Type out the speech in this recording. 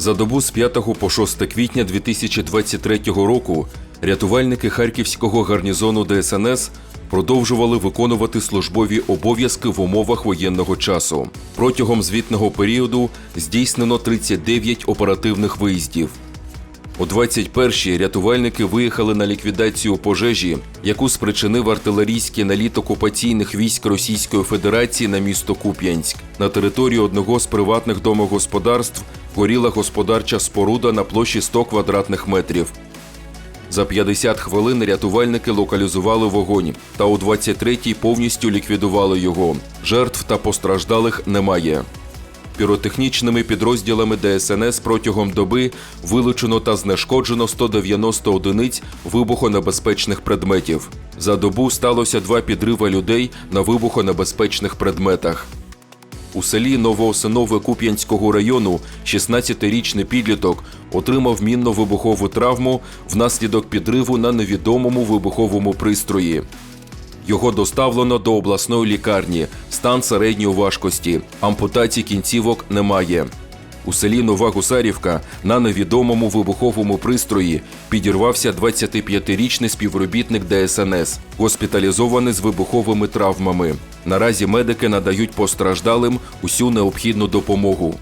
За добу з 5 по 6 квітня 2023 року рятувальники харківського гарнізону ДСНС продовжували виконувати службові обов'язки в умовах воєнного часу. Протягом звітного періоду здійснено 39 оперативних виїздів. О 21-й рятувальники виїхали на ліквідацію пожежі, яку спричинив артилерійський наліт окупаційних військ Російської Федерації на місто Куп'янськ. На території одного з приватних домогосподарств горіла господарча споруда на площі 100 квадратних метрів. За 50 хвилин рятувальники локалізували вогонь та о 23-й повністю ліквідували його. Жертв та постраждалих немає. Піротехнічними підрозділами ДСНС протягом доби вилучено та знешкоджено 190 одиниць вибухонебезпечних предметів. За добу сталося два підриви людей на вибухонебезпечних предметах. У селі Новоосинове Куп'янського району 16-річний підліток отримав мінно-вибухову травму внаслідок підриву на невідомому вибуховому пристрої. Його доставлено до обласної лікарні. Стан середньої важкості. Ампутації кінцівок немає. У селі Нова Гусарівка на невідомому вибуховому пристрої підірвався 25-річний співробітник ДСНС, госпіталізований з вибуховими травмами. Наразі медики надають постраждалим усю необхідну допомогу.